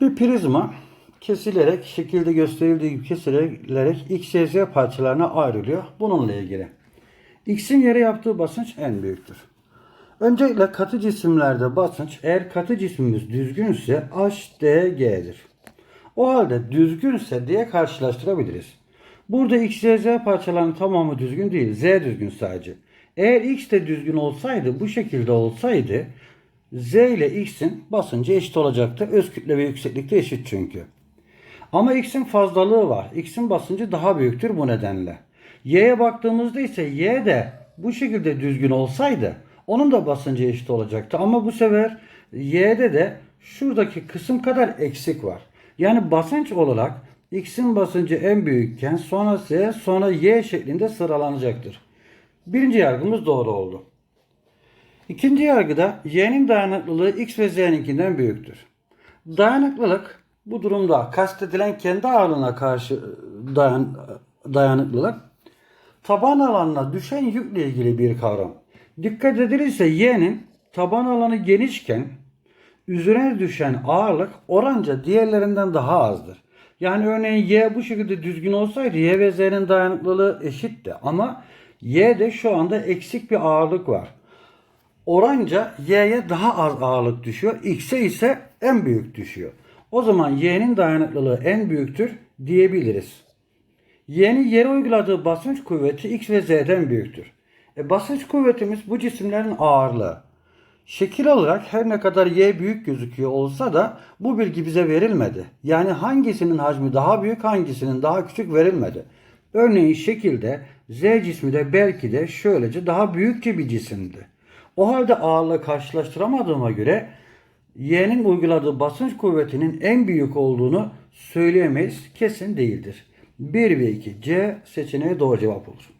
Bir prizma kesilerek, şekilde gösterildiği gibi kesilerek X, Y, Z parçalarına ayrılıyor. Bununla ilgili. X'in yere yaptığı basınç en büyüktür. Öncelikle katı cisimlerde basınç eğer katı cismimiz düzgünse HDG'dir. O halde düzgünse diye karşılaştırabiliriz. Burada X, Y, Z parçalarının tamamı düzgün değil. Z düzgün sadece. Eğer X de düzgün olsaydı, bu şekilde olsaydı Z ile X'in basıncı eşit olacaktı. Öz kütle ve yükseklik de eşit çünkü. Ama X'in fazlalığı var. X'in basıncı daha büyüktür bu nedenle. Y'ye baktığımızda ise Y de bu şekilde düzgün olsaydı onun da basıncı eşit olacaktı. Ama bu sefer Y'de de şuradaki kısım kadar eksik var. Yani basınç olarak X'in basıncı en büyükken sonra Z sonra Y şeklinde sıralanacaktır. Birinci yargımız doğru oldu. İkinci yargıda Y'nin dayanıklılığı X ve Z'ninkinden büyüktür. Dayanıklılık bu durumda kastedilen kendi ağırlığına karşı dayan, dayanıklılık taban alanına düşen yükle ilgili bir kavram. Dikkat edilirse Y'nin taban alanı genişken üzerine düşen ağırlık oranca diğerlerinden daha azdır. Yani örneğin Y bu şekilde düzgün olsaydı Y ve Z'nin dayanıklılığı eşitti. Ama Y'de şu anda eksik bir ağırlık var. Oranca Y'ye daha az ağırlık düşüyor. X'e ise en büyük düşüyor. O zaman Y'nin dayanıklılığı en büyüktür diyebiliriz. Y'nin yere uyguladığı basınç kuvveti X ve Z'den büyüktür. E, basınç kuvvetimiz bu cisimlerin ağırlığı. Şekil olarak her ne kadar Y büyük gözüküyor olsa da bu bilgi bize verilmedi. Yani hangisinin hacmi daha büyük hangisinin daha küçük verilmedi. Örneğin şekilde Z cismi de belki de şöylece daha büyükçe bir cisimdi. O halde ağırlığı karşılaştıramadığıma göre Y'nin uyguladığı basınç kuvvetinin en büyük olduğunu söyleyemeyiz. Kesin değildir. 1 ve 2 C seçeneği doğru cevap olur.